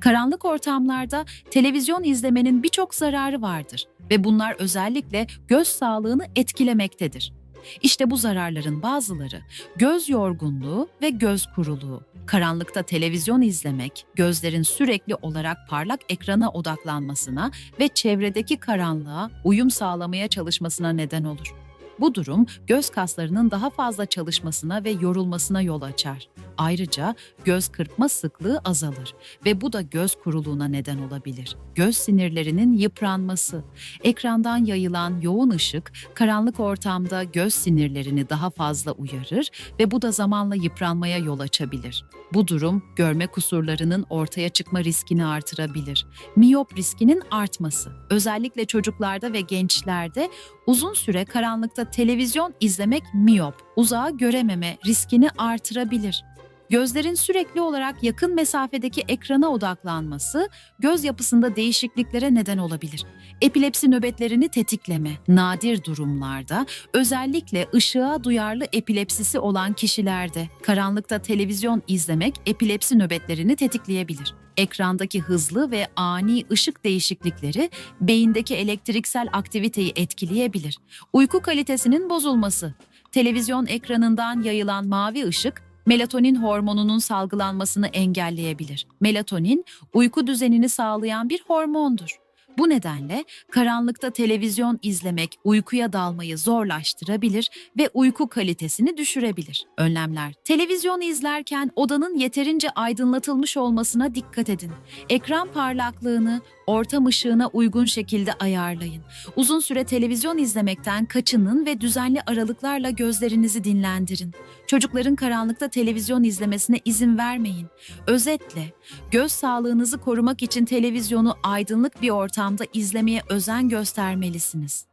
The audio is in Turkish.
Karanlık ortamlarda televizyon izlemenin birçok zararı vardır ve bunlar özellikle göz sağlığını etkilemektedir. İşte bu zararların bazıları göz yorgunluğu ve göz kuruluğu. Karanlıkta televizyon izlemek, gözlerin sürekli olarak parlak ekrana odaklanmasına ve çevredeki karanlığa uyum sağlamaya çalışmasına neden olur. Bu durum göz kaslarının daha fazla çalışmasına ve yorulmasına yol açar. Ayrıca göz kırpma sıklığı azalır ve bu da göz kuruluğuna neden olabilir. Göz sinirlerinin yıpranması. Ekrandan yayılan yoğun ışık karanlık ortamda göz sinirlerini daha fazla uyarır ve bu da zamanla yıpranmaya yol açabilir. Bu durum görme kusurlarının ortaya çıkma riskini artırabilir. Miyop riskinin artması. Özellikle çocuklarda ve gençlerde uzun süre karanlıkta televizyon izlemek miyop, uzağa görememe riskini artırabilir. Gözlerin sürekli olarak yakın mesafedeki ekrana odaklanması göz yapısında değişikliklere neden olabilir. Epilepsi nöbetlerini tetikleme, nadir durumlarda, özellikle ışığa duyarlı epilepsisi olan kişilerde karanlıkta televizyon izlemek epilepsi nöbetlerini tetikleyebilir. Ekrandaki hızlı ve ani ışık değişiklikleri beyindeki elektriksel aktiviteyi etkileyebilir. Uyku kalitesinin bozulması. Televizyon ekranından yayılan mavi ışık melatonin hormonunun salgılanmasını engelleyebilir. Melatonin uyku düzenini sağlayan bir hormondur. Bu nedenle karanlıkta televizyon izlemek uykuya dalmayı zorlaştırabilir ve uyku kalitesini düşürebilir. Önlemler. Televizyon izlerken odanın yeterince aydınlatılmış olmasına dikkat edin. Ekran parlaklığını ortam ışığına uygun şekilde ayarlayın. Uzun süre televizyon izlemekten kaçının ve düzenli aralıklarla gözlerinizi dinlendirin. Çocukların karanlıkta televizyon izlemesine izin vermeyin. Özetle, göz sağlığınızı korumak için televizyonu aydınlık bir ortamda izlemeye özen göstermelisiniz.